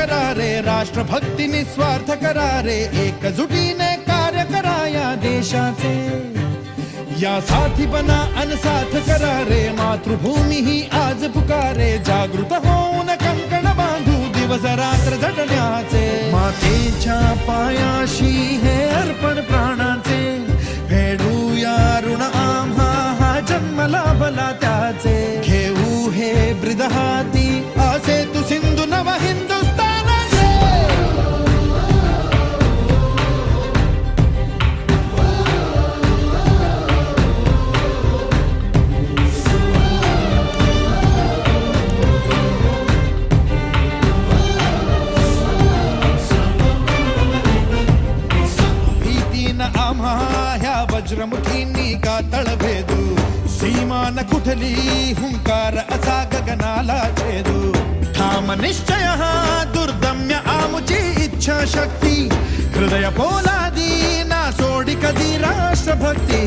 करारे, राष्ट्रभक्ती निस्वार्थ करारे एकजुटीने कार्य करा या देशाचे। या साथी बना, अनसाथ करारे, मातृभूमी ही आज पुकारे, जागृत हो न कंकण बांधू दिवस रात्र झटण्याचे। मातेच्या पायाशी हे अर्पण प्राणाचे ವಜ್ರಮುಖಿನ್ನೀಗ ತಳಬೇದು ಸೀಮಾನ ಕುಟಲಿ ಹುಂಕಾರ ಅಸಾಗಗನಾಲಾಚೇದು ಧಾಮ ನಿಶ್ಚಯ ದುರ್ದಮ್ಯ ಆಮುಚಿ ಇಚ್ಛಾ ಶಕ್ತಿ ಹೃದಯ ಪೋಲಾದಿ ನಾ ಸೋಡಿ ಕದಿ ರಾಷ್ಟ್ರಭಕ್ತಿ